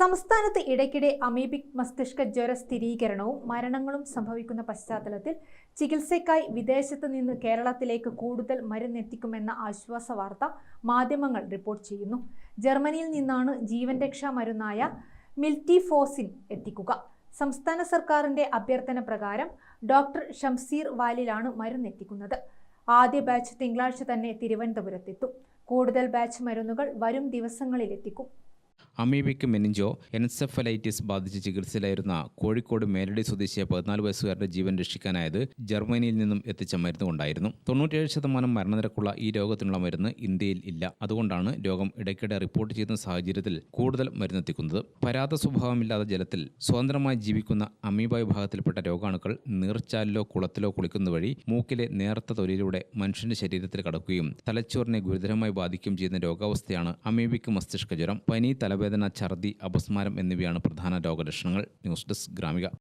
സംസ്ഥാനത്ത് ഇടയ്ക്കിടെ അമീബിക് മസ്തിഷ്ക ജ്വര സ്ഥിരീകരണവും മരണങ്ങളും സംഭവിക്കുന്ന പശ്ചാത്തലത്തിൽ ചികിത്സയ്ക്കായി വിദേശത്ത് നിന്ന് കേരളത്തിലേക്ക് കൂടുതൽ മരുന്നെത്തിക്കുമെന്ന ആശ്വാസ വാർത്ത മാധ്യമങ്ങൾ റിപ്പോർട്ട് ചെയ്യുന്നു. ജർമ്മനിയിൽ നിന്നാണ് ജീവൻ രക്ഷാ മരുന്നായ മിൽറ്റിഫോസിൻ എത്തിക്കുക. സംസ്ഥാന സർക്കാരിന്റെ അഭ്യർത്ഥന പ്രകാരം ഡോക്ടർ ഷംസീർ വാലിലാണ് മരുന്നെത്തിക്കുന്നത്. ആദ്യ ബാച്ച് തിങ്കളാഴ്ച തന്നെ തിരുവനന്തപുരത്തെത്തും. കൂടുതൽ ബാച്ച് മരുന്നുകൾ വരും ദിവസങ്ങളിൽ എത്തിക്കും അമീബിക് മെനിഞ്ചോ എൻസെഫലൈറ്റിസ് ബാധിച്ച് ചികിത്സയിലായിരുന്ന കോഴിക്കോട് മേലടി സ്വദേശിയ പതിനാല് വയസ്സുകാരുടെ ജീവൻ രക്ഷിക്കാനായത് ജർമ്മനിയിൽ നിന്നും എത്തിച്ച മരുന്ന് കൊണ്ടായിരുന്നു തൊണ്ണൂറ്റിയേഴ് ശതമാനം മരണനിരക്കുള്ള ഈ രോഗത്തിനുള്ള മരുന്ന് ഇന്ത്യയിൽ ഇല്ല. അതുകൊണ്ടാണ് രോഗം ഇടയ്ക്കിടെ റിപ്പോർട്ട് ചെയ്യുന്ന സാഹചര്യത്തിൽ കൂടുതൽ മരുന്നെത്തിക്കുന്നത്. പരാത സ്വഭാവമില്ലാത്ത ജലത്തിൽ സ്വതന്ത്രമായി ജീവിക്കുന്ന അമീബ വിഭാഗത്തിൽപ്പെട്ട രോഗാണുക്കൾ നീർച്ചാലിലോ കുളത്തിലോ കുളിക്കുന്നത് വഴി മൂക്കിലെ നേർത്ത തൊലിയിലൂടെ മനുഷ്യന്റെ ശരീരത്തിൽ കടക്കുകയും തലച്ചോറിനെ ഗുരുതരമായി ബാധിക്കുകയും ചെയ്യുന്ന രോഗാവസ്ഥയാണ് അമീബിക് മസ്തിഷ്ക ജ്വരം പനി തലവേദന ഛർദി അപസ്മാരം എന്നിവയാണ് പ്രധാന രോഗലക്ഷണങ്ങൾ. News desk Gramika.